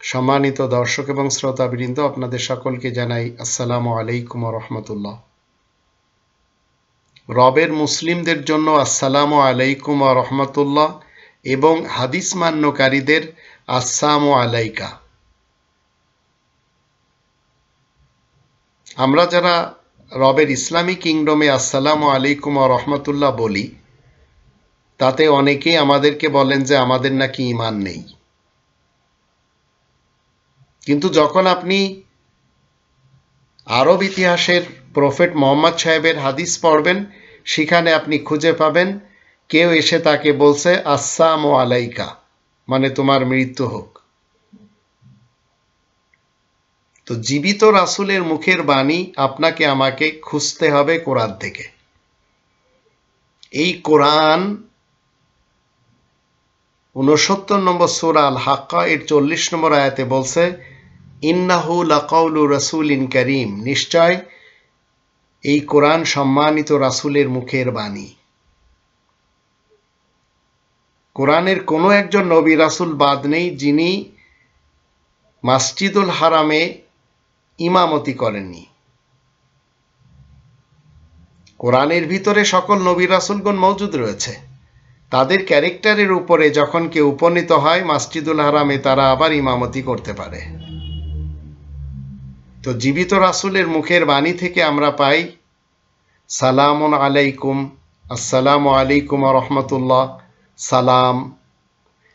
সম্মানিত দর্শক এবং শ্রোতাবৃন্দ, আপনাদের সকলকে জানাই আসসালামু আলাইকুম রহমতুল্লাহ। রবের মুসলিমদের জন্য আসসালামু আলাইকুম রহমতুল্লাহ এবং হাদিস মান্যকারীদের আসসালামু আলাইকা। আমরা যারা রবের ইসলামী কিংডমে আসসালামু আলাইকুম রহমতুল্লাহ বলি, তাতে অনেকেই আমাদেরকে বলেন যে আমাদের নাকি ইমান নেই। কিন্তু যখন আপনি আরব ইতিহাসের প্রফেট মোহাম্মদ সাহেবের হাদিস পড়বেন, সেখানে আপনি খুঁজে পাবেন, কেউ এসে তাকে বলছে আসসাম ও আলাইকা মানে তোমার মৃত্যু হোক। তো জীবিত রাসুলের মুখের বাণী আপনাকে আমাকে খুঁজতে হবে কোরআন থেকে। এই কোরআন উনসত্তর নম্বর সুরা আল হাক্কা এর চল্লিশ নম্বর আয়াতে বলছে, ইন্নাহু লাকাউলু রাসুল ইন করিম। নিশ্চয় এই কোরআন সম্মানিত রাসুলের মুখের বাণী। কোরআনের কোনো একজন নবী রাসুল বাদ নেই যিনি মাসজিদুল হারামে ইমামতি করেননি। কোরআনের ভিতরে সকল নবী রাসুলগণ মজুদ রয়েছে। তাদের ক্যারেক্টারের উপরে যখন কেউ উপনীত হয়, মাসজিদুল হারামে তারা আবার ইমামতি করতে পারে। তো জীবিত রাসুলের মুখের বাণী থেকে আমরা পাই সালাম আলাইকুম, আসসালামু আলাইকুম রহমতুল্লাহ, সালাম।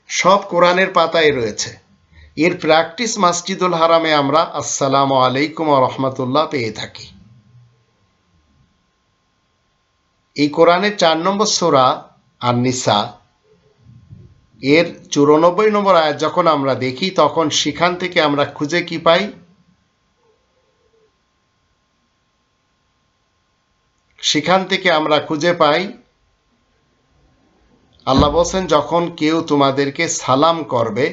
সব কোরআনের পাতায় রয়েছে। এর প্র্যাকটিস মাসজিদুল হারামে আমরা আসসালামু আলাইকুম রহমতুল্লাহ পেয়ে থাকি। এই কোরআনের চার নম্বর সোরা আর নিসা এর চুরানব্বই নম্বর আয়াত যখন আমরা দেখি, তখন সেখান থেকে আমরা খুঁজে কি পাই? সেখান থেকে আমরা খুঁজে পাই, আল্লাহ বলছেন, যখন কেউ তোমাদেরকে সালাম করবে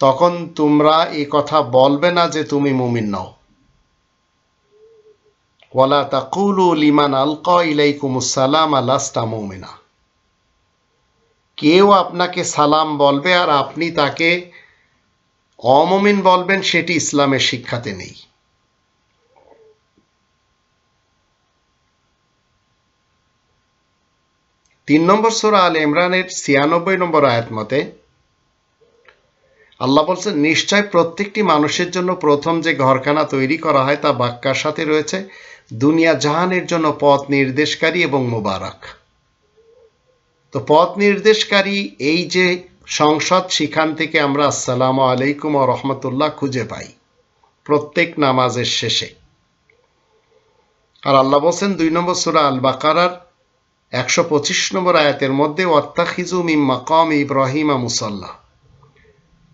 তখন তোমরা এ কথা বলবে না যে তুমি মুমিন নও। ওয়ালা তাকুলু লিমান আলকা ইলাইকুমুসালাম আলাস্তা মুমিনা। কেউ আপনাকে সালাম বলবে আর আপনি তাকে অমমিন বলবেন, সেটি ইসলামের শিক্ষাতে নেই। তিন নম্বর সোরা আল ইমরানের ছিয়ানব্বই নম্বর আয়াত মতে আল্লাহ বলছেন, নিশ্চয় প্রত্যেকটি মানুষের জন্য প্রথম যে ঘরখানা তৈরি করা হয় তা বাক্যার সাথে রয়েছে। দুনিয়া জাহানের জন্য পথ নির্দেশকারী এবং মোবারক। তো পথ নির্দেশকারী, এই যে সংসদ, সেখান থেকে আমরা আসসালামু আলাইকুম ও রহমতুল্লাহ খুঁজে পাই প্রত্যেক নামাজের শেষে। আর আল্লাহ বলছেন, দুই নম্বর সুরা আল বাকারার একশো পঁচিশ নম্বর আয়াতের মধ্যে ওয়াত্তাখিজু মিম মাকাম ইব্রাহিমা মুসাল্লাহ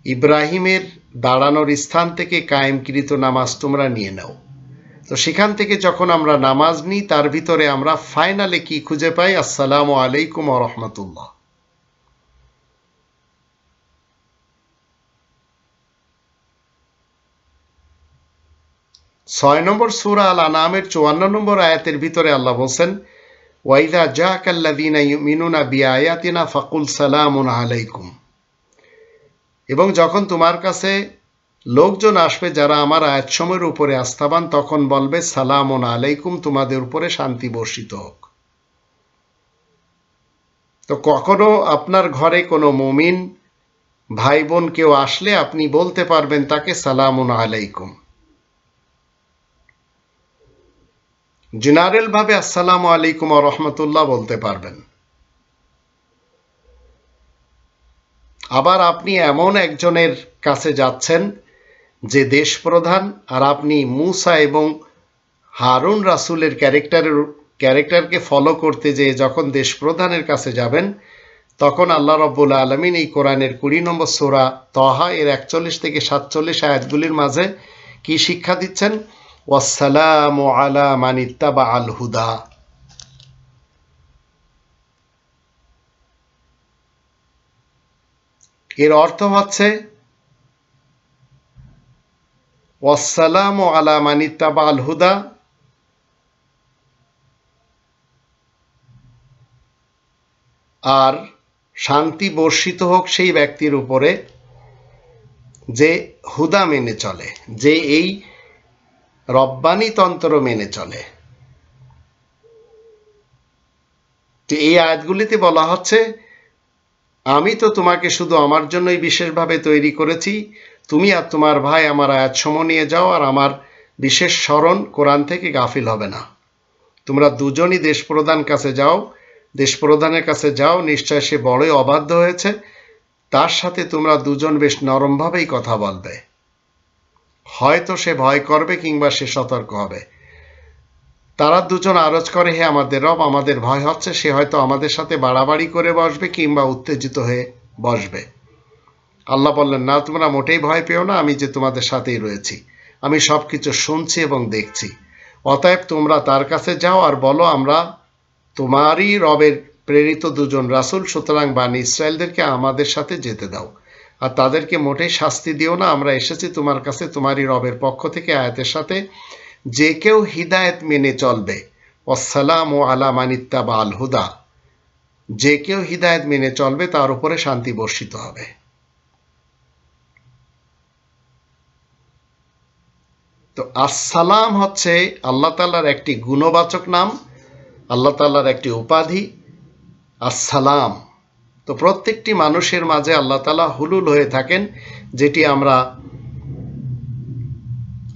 ইব্রাহিমের দাঁড়ানোর স্থান থেকে কায়েমকৃত নামাজ তোমরা নিয়ে নাও। তো সেখান থেকে যখন আমরা নামাজ নিই, তার ভিতরে আমরা ফাইনালে কি খুঁজে পাই? আসসালামু আলাইকুম রহমতুল্লাহ। ছয় নম্বর সুরা আল আনামের চুয়ান্ন নম্বর আয়াতের ভিতরে আল্লাহ বলছেন ওয়াইদা জা কাল্লাদিনা মিনুনা বিআয়াতিনা ফাকুল সালামুন আলাইকুম। এবং যখন তোমার কাছে লোকজন আসবে যারা আমার আয়াতসময়ের উপরে আস্থাবান, তখন বলবে, সালামুন আলাইকুম, তোমাদের উপরে শান্তি বর্ষিত হোক। তো কখনো আপনার ঘরে কোনো মুমিন ভাই বোন কেউ আসলে আপনি বলতে পারবেন তাকে, সালামুন আলাইকুম। জেনারেল ভাবে আসসালামু আলাইকুম রহমতুল্লাহ বলতে পারবেন। আবার আপনি এমন একজনের কাছে যাচ্ছেন যে দেশ প্রধান আর আপনি মুসা এবং হারুন রাসুলের ক্যারেক্টারের ক্যারেক্টারকে ফলো করতে যে যখন দেশ প্রধানের কাছে যাবেন, তখন আল্লাহ রব্বুল আলমিন এই কোরআনের কুড়ি নম্বর সোরা তহা এর একচল্লিশ থেকে সাতচল্লিশ আয়াতগুলির মাঝে কি শিক্ষা দিচ্ছেন? ওয়াসালাম আলা মানিত্তাবা আল হুদা। এর অর্থ হচ্ছে ওয়াসালাম ও আলামানিতা বা আল হুদা আর শান্তি বর্ষিত হোক সেই ব্যক্তির উপরে যে হুদা মেনে চলে, যে এই রব্বানি তন্ত্র মেনে চলে। এই আয়াতগুলিতে বলা হচ্ছে আমি তো তোমাকে শুধু আমার জন্যই বিশেষভাবে তৈরি করেছি। তুমি আর তোমার ভাই আমার আয়াত সম নিয়ে যাও আর আমার বিশেষ স্মরণ কোরআন থেকে গাফিল হবে না। তোমরা দুজনই দেশ প্রধান কাছে যাও। দেশ প্রধানের কাছে যাও, নিশ্চয় সে বড়ই অবাধ্য হয়েছে। তার সাথে তোমরা দুজন বেশ নরমভাবেই কথা বলবে। হয়তো সে ভয় করবে কিংবা সে সতর্ক হবে। তারা দুজন আরজ করে, হে আমাদের রব, আমাদের ভয় হচ্ছে, সে হয়তো আমাদের সাথে বাড়াবাড়ি করে বসবে কিংবা উত্তেজিত হয়ে বসবে। আল্লাহ বললেন, না, তোমরা মোটেই ভয় পেও না, আমি যে তোমাদের সাথেই রয়েছি। আমি সব কিছু শুনছি এবং দেখছি। অতএব তোমরা তার কাছে যাও আর বলো, আমরা তোমারই রবের প্রেরিত দুজন রাসুল, সুতরাং বাণী ইসরায়েলদেরকে আমাদের সাথে যেতে দাও। আর তাদেরকে মোটেই শাস্তি দিও না, আমরা এসেছি তোমার কাছে, তোমারই রবের পক্ষ থেকে আয়াতের সাথে। যে কেউ হিদায়ত মেনে চলবে। ওসালাম ও আলা মানিত্তা বা আল হুদা। যে কেউ হিদায়ত মেনে চলবে, তার উপরে শান্তি বর্ষিত হবে। তো আসসালাম হচ্ছে আল্লাহ তাল্লার একটি গুণবাচক নাম, আল্লাহ তাল্লার একটি উপাধি, আসসালাম। তো প্রত্যেকটি মানুষের মাঝে আল্লাহ তালা হুলুল হয়ে থাকেন, যেটি আমরা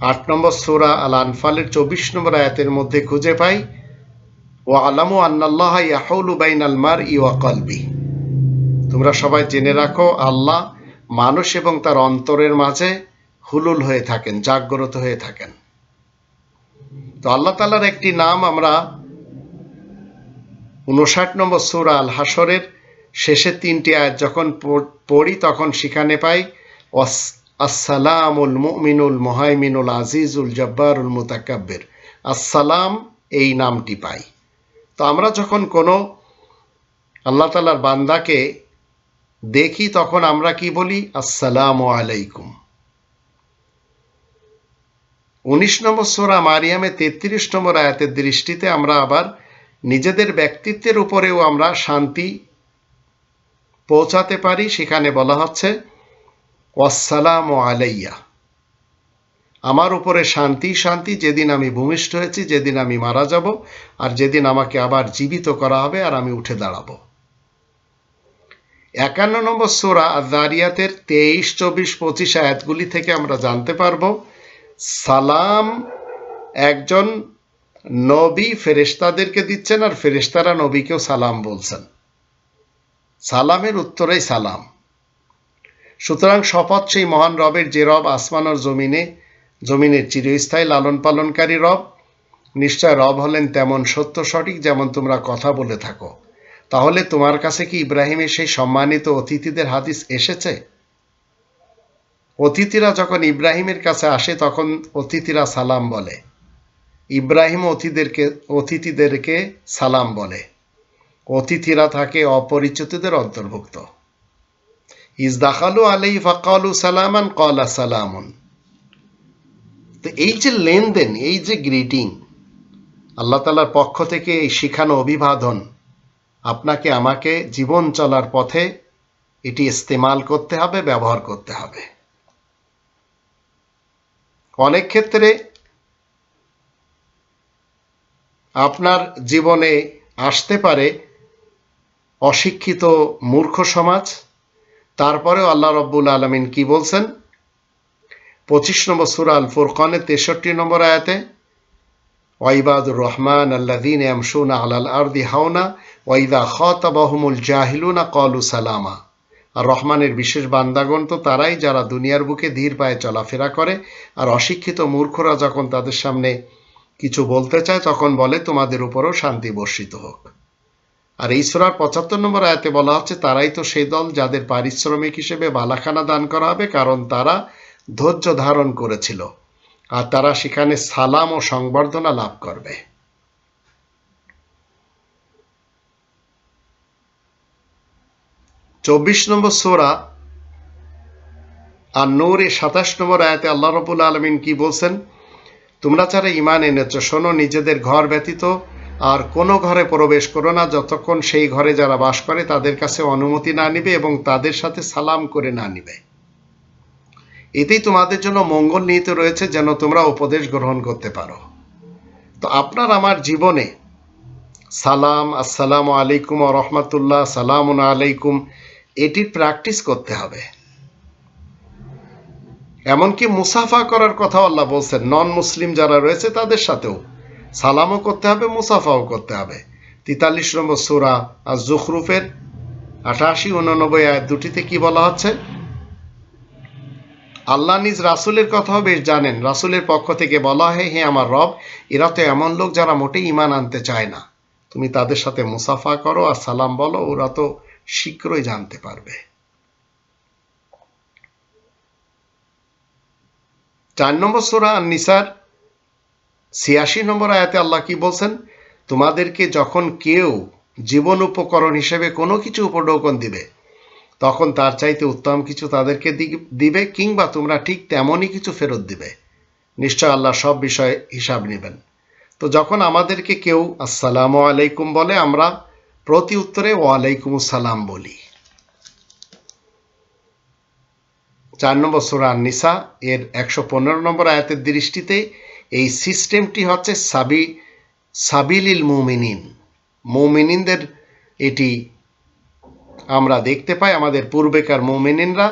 আট নম্বর সোরা আল আনফালের চব্বিশ নম্বর আয়াতের মধ্যে খুঁজে পাই ও আলামু আন্নাল্লাহ ইয়াহুলু বাইন আলমার ইওয়া কলবি তোমরা সবাই জেনে রাখো, আল্লাহ মানুষ এবং তার অন্তরের মাঝে হুলুল হয়ে থাকেন, জাগ্রত হয়ে থাকেন। তো আল্লাহ তালার একটি নাম আমরা উনষাট নম্বর সুরা আল হাসরের শেষে তিনটি আয়াত যখন পড়ি তখন সেখানে পাই আসসালামুল মুমিনুল মোহাইমিনুল আজিজুল জব্বারুল মুতাকাব্বের। আসসালাম, এই নামটি পাই। তো আমরা যখন কোনো আল্লাহ তালার বান্দাকে দেখি, তখন আমরা কি বলি? আসসালামু আলাইকুম। উনিশ নম্বর সোরা মারিয়ামে তেত্রিশ নম্বর আয়াতের দৃষ্টিতে আমরা আবার নিজেদের ব্যক্তিত্বের উপরেও আমরা শান্তি পৌঁছাতে পারি। সেখানে বলা হচ্ছে ওয়াসালাম আলাইয়া। আমার উপরে শান্তি শান্তি, যেদিন আমি ভূমিষ্ঠ হয়েছি, যেদিন আমি মারা যাব, আর যেদিন আমাকে আবার জীবিত করা হবে, আর আমি উঠে দাঁড়াবো। একান্ন নম্বর সোরা দারিয়াতের তেইশ, চব্বিশ, পঁচিশ আয়াতগুলি থেকে আমরা জানতে পারব, সালাম একজন নবী ফেরেস্তাদেরকে দিচ্ছেন, আর ফেরেস্তারা নবীকেও সালাম বলছেন। সালামের উত্তরেই সালাম। সুতরাং শপথ সেই মহান রবের যে রব আসমান ও জমিনে, জমিনের চিরস্থায়ী লালন পালনকারী রব, নিশ্চয় রব হলেন তেমন সত্য সঠিক যেমন তোমরা কথা বলে থাকো। তাহলে তোমার কাছে কি ইব্রাহিমের সেই সম্মানিত অতিথিদের হাদিস এসেছে? অতিথিরা যখন ইব্রাহিমের কাছে আসে, তখন অতিথিরা সালাম বলে। ইব্রাহিম অতিথিদেরকে অতিথিদেরকে সালাম বলে। অতিথিরা থাকে অপরিচিতদের অন্তর্ভুক্ত। ইজদাখালু আলাই ফাকালু সালামান কলা সালামুন। তো এই যে লেনদেন, এই যে গ্রিটিং আল্লাহ তালার পক্ষ থেকে এই শিখানো অভিবাদন, আপনাকে, আমাকে জীবন চলার পথে এটি ইস্তেমাল করতে হবে, ব্যবহার করতে হবে। অনেক ক্ষেত্রে আপনার জীবনে আসতে পারে অশিক্ষিত মূর্খ সমাজ তারপরেও আল্লাহ রব্বুল আলমিন কি বলছেন? পঁচিশ নম্বর সুরা আল ফুরকানের তেষট্টি নম্বর আয়াতে, ওয়াইবাদুর রহমান আল্লাদিন এমসুনা আলাল আরদি হাওনা ওয়াইদা খতাবাহমুল জাহিলুনা কলু সালামা। আর রহমানের বিশেষ বান্দাগণ তো তারাই যারা দুনিয়ার বুকে ধীর পায়ে চলাফেরা করে, আর অশিক্ষিত মূর্খরা যখন তাদের সামনে কিছু বলতে চায়, তখন বলে, তোমাদের উপরও শান্তি বর্ষিত হোক। আর এই সুরার পঁচাত্তর নম্বর আয়াতে বলা হচ্ছে তারাই তো সেই দল যাদের পারিশ্রমিক হিসেবে বালাখানা দান করা হবে, কারণ তারা ধৈর্য ধারণ করেছিল। আর তারা সেখানে সালাম ও সংবর্ধনা লাভ করবে। চব্বিশ নম্বর সোরা আর নূরে সাতাশ নম্বর আয়াতে আল্লাহ রবুল আলমিন কি বলছেন? তোমরা যারা ইমান এনেছ, শোনো, নিজেদের ঘর ব্যতীত আর কোনো ঘরে প্রবেশ করো না, যতক্ষণ সেই ঘরে যারা বাস করে তাদের কাছে অনুমতি না নিবে এবং তাদের সাথে সালাম করে না নিবে। এতেই তোমাদের জন্য মঙ্গল নিহিত রয়েছে যেন তোমরা উপদেশ গ্রহণ করতে পারো। তো আপনার আমার জীবনে সালাম, আসসালামু আলাইকুম রহমতুল্লাহ সালাম আলাইকুম, এটির প্র্যাকটিস করতে হবে। এমনকি মুসাফা করার কথা আল্লাহ বলছেন নন মুসলিম যারা রয়েছে তাদের সাথেও। সালামও করতে হবে, মুসাফাও করতে হবে। তেতাল্লিশ নম্বর সুরা আর জুখরুফের আঠাশি উননব্বই আয়াত দুটিতে কি বলা হচ্ছে? আল্লাহ নিজ রাসুলের কথাও বেশ জানেন। রাসুলের পক্ষ থেকে বলা হয়, হে আমার রব, এরা তো এমন লোক যারা মোটেই ইমান আনতে চায় না। তুমি তাদের সাথে মুসাফা করো আর সালাম বলো, ওরা তো শীঘ্রই জানতে পারবে। চার নম্বর সোরা নিসার ছিয়াশি নম্বর আয়াতে আল্লাহ কি বলছেন? তোমাদেরকে যখন কেউ জীবন উপকরণ হিসেবে কোনো কিছু উপঢৌকন দিবে, তখন তার চাইতে উত্তম কিছু তাদেরকে দিবে কিংবা তোমরা ঠিক তেমনই কিছু ফেরত দিবে। নিশ্চয় আল্লাহ সব বিষয়ে হিসাব নেবেন। তো যখন আমাদেরকে কেউ আসসালাম আলাইকুম বলে, আমরা প্রতি উত্তরে ওয়ালাইকুম সালাম বলি। চার নম্বর সুরা নিসা এর একশো পনেরো নম্বর আয়াতের দৃষ্টিতে এই সিস্টেমটি হচ্ছে সাবি, সাবিলিল মুমিনিন। মুমিনিনদের এটি আমরা দেখতে পাই, আমাদের পূর্বেকার মুমিনিনরা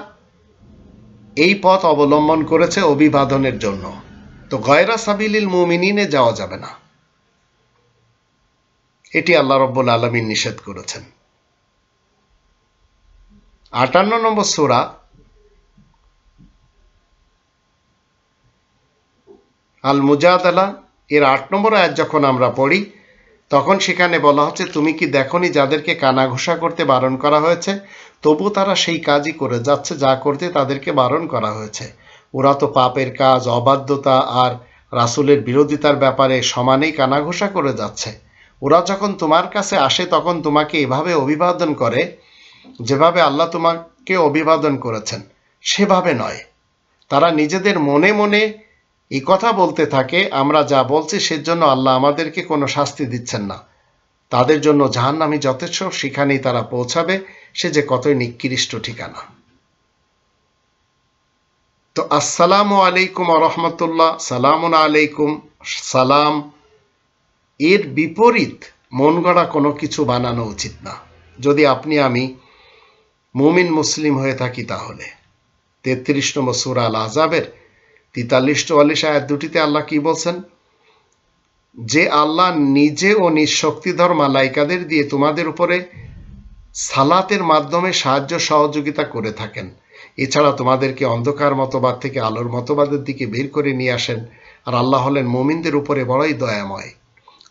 এই পথ অবলম্বন করেছে অভিবাদনের জন্য। তো গয়রা সাবিলিল মুমিনিনে যাওয়া যাবে না। এটি আল্লাহ রব্বুল আলমিন নিষেধ করেছেন। আটান্ন নম্বর সুরা আল মুজাদালা এর আট নম্বর আয়াত যখন আমরা পড়ি, তখন সেখানে বলা হচ্ছে, তুমি কি দেখনি যাদেরকে কানাঘুষা করতে বারণ করা হয়েছে? তবু তারা সেই কাজই করে যাচ্ছে, যা করতে তাদেরকে বারণ করা হয়েছে। ওরা তো পাপের কাজ, অবাধ্যতা আর রাসুলের বিরোধিতার ব্যাপারে সমানেই কানাঘুষা করে যাচ্ছে। ওরা যখন তোমার কাছে আসে, তখন তোমাকে এভাবে অভিবাদন করে, যেভাবে আল্লাহ তোমাকে অভিবাদন করেছেন, সেভাবে নয়। তারা নিজেদের মনে মনে এই কথা বলতে থাকে, আমরা যা বলছি সেজন্য আল্লাহ আমাদেরকে কোনো শাস্তি দিচ্ছেন না। তাদের জন্য জাহান নামি যথেষ্ট, সেখানেই তারা পৌঁছাবে, সে যে কতই নিকৃষ্ট ঠিকানা। তো আসসালামু আলাইকুম রহমতুল্লাহ, সালামুন আলাইকুম, সালাম। এর বিপরীত মন গড়া কোনো কিছু বানানো উচিত না। যদি আপনি, আমি মুমিন মুসলিম হয়ে থাকি তাহলে। তেত্রিশ নম্বর সুরা আল আজাবের তেতাল্লিশ চুয়াল্লিশ আয়াত দুটিতে আল্লাহ কি বলছেন? যে আল্লাহ নিজে ও নিজ শক্তিধর মালাইকাদের দিয়ে তোমাদের উপরে সালাতের মাধ্যমে সাহায্য সহযোগিতা করে থাকেন। এছাড়া তোমাদেরকে অন্ধকার মতবাদ থেকে আলোর মতবাদের দিকে বের করে নিয়ে আসেন। আর আল্লাহ হলেন মোমিনদের উপরে বড়ই দয়াময়।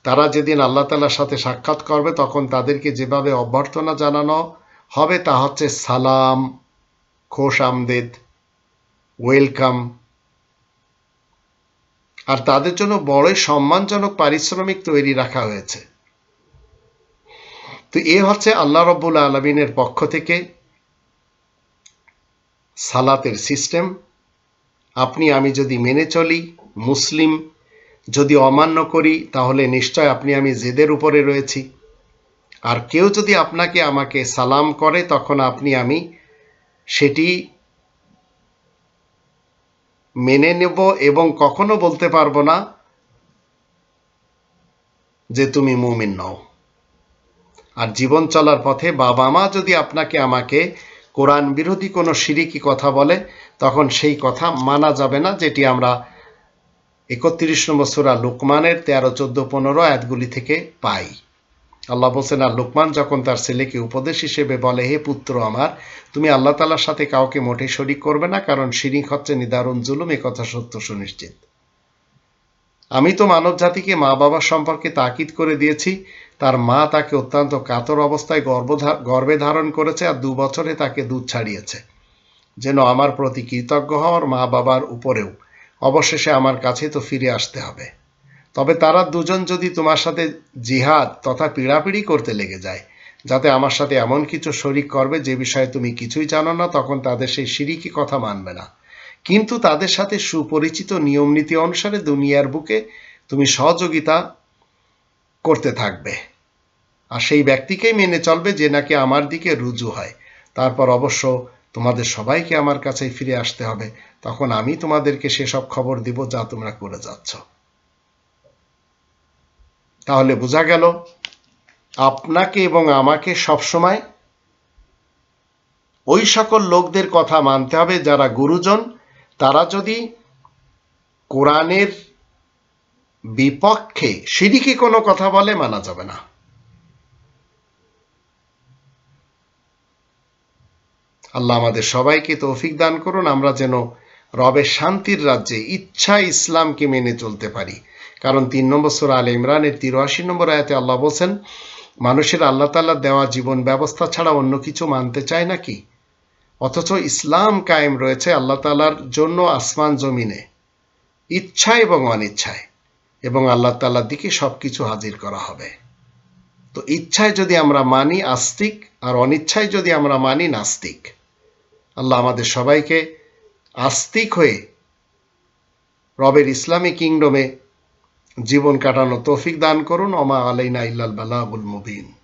তারা যেদিন আল্লাহ তালার সাথে সাক্ষাৎ করবে, তখন তাদেরকে যেভাবে অভ্যর্থনা জানানো হবে, তা হচ্ছে সালাম, খোশ আমদেদ, ওয়েলকাম আর তাদের জন্য বড়ই সম্মানজনক পারিশ্রমিক তৈরি রাখা হয়েছে। তো এ হচ্ছে আল্লাহ রব্বুল আলমিনের পক্ষ থেকে সালাতের সিস্টেম। আপনি, আমি যদি মেনে চলি, মুসলিম, যদি অমান্য করি, তাহলে নিশ্চয় আপনি, আমি জেদের উপরে রয়েছি। আর কেউ যদি আপনাকে আমাকে সালাম করে, তখন আপনি, আমি সেটি মেনে নেব এবং কখনো বলতে পারব না যে তুমি মুমিন নও। আর জীবন চলার পথে বাবা মা যদি আপনাকে আমাকে কোরআন বিরোধী কোনো সিরিকি কথা বলে, তখন সেই কথা মানা যাবে না, যেটি আমরা একত্রিশ নম্বর সুরা লোকমানের তেরো, চোদ্দ, পনেরো আয়াতগুলি থেকে পাই। আল্লাহ বলছেন, আর লোকমান যখন তার ছেলেকে উপদেশ হিসেবে বলে, হে পুত্র আমার, তুমি আল্লাহ তালার সাথে কাউকে মোটে শরিক করবে না, কারণ শিরিক হচ্ছে নিদারুণ জুলুম, এ কথা সত্য সুনিশ্চিত। আমি তো মানব জাতিকে মা বাবার সম্পর্কে তাকিদ করে দিয়েছি, তার মা তাকে অত্যন্ত কাতর অবস্থায় গর্ভ ধারণ করেছে আর দু বছরে তাকে দুধ ছাড়িয়েছে। যেন আমার প্রতি কৃতজ্ঞ হওয়ার মা বাবার উপরেও অবশেষে আমার কাছে তো ফিরে আসতে হবে। তবে তারা দুজন যদি তোমার সাথে জিহাদ তথা পিড়াপিড়ি করতে লেগে যায়, যাতে আমার সাথে এমন কিছু শরিক করবে যে বিষয়ে তুমি কিছুই জানো না, তখন তাদের সেই সিরিকি কথা মানবে না। কিন্তু তাদের সাথে সুপরিচিত নিয়ম নীতি অনুসারে দুনিয়ার বুকে তুমি সহযোগিতা করতে থাকবে। আর সেই ব্যক্তিকেই মেনে চলবে যে নাকি আমার দিকে রুজু হয়। তারপর অবশ্য তোমাদের সবাইকে আমার কাছে ফিরে আসতে হবে। তখন আমি তোমাদেরকে সেসব খবর দিব যা তোমরা করে যাচ্ছ। তাহলে বোঝা গেল আপনাকে এবং আমাকে সবসময় ওই সকল লোকদের কথা মানতে হবে যারা গুরুজন, তারা যদি কোরআনের বিপক্ষে সিঁড়িকে কোনো কথা বলে, মানা যাবে না। আল্লাহ আমাদের সবাইকে তৌফিক দান করুন, আমরা যেন রবের শান্তির রাজ্যে ইচ্ছা ইসলামকে মেনে চলতে পারি। কারণ তিন নম্বর সুরা আল ইমরানের তিরাশি নম্বর আয়াতে আল্লাহ বলছেন, মানুষের আল্লাহ তাল্লাহ দেওয়া জীবন ব্যবস্থা ছাড়া অন্য কিছু মানতে চায় নাকি? অথচ ইসলাম কায়েম রয়েছে আল্লাহ তালার জন্য আসমান জমিনে, ইচ্ছা এবং অনিচ্ছায়, এবং আল্লাহ তাল্লার দিকে সব কিছু হাজির করা হবে। তো ইচ্ছায় যদি আমরা মানি আস্তিক, আর অনিচ্ছায় যদি আমরা মানি নাস্তিক, আল্লাহ আমাদের সবাইকে আস্তিক হয়ে রবের ইসলামী কিংডমে জীবন কাটানো তৌফিক দান করুন। অমা আলাইনা ইল্লাল বালাগুল মুবিন।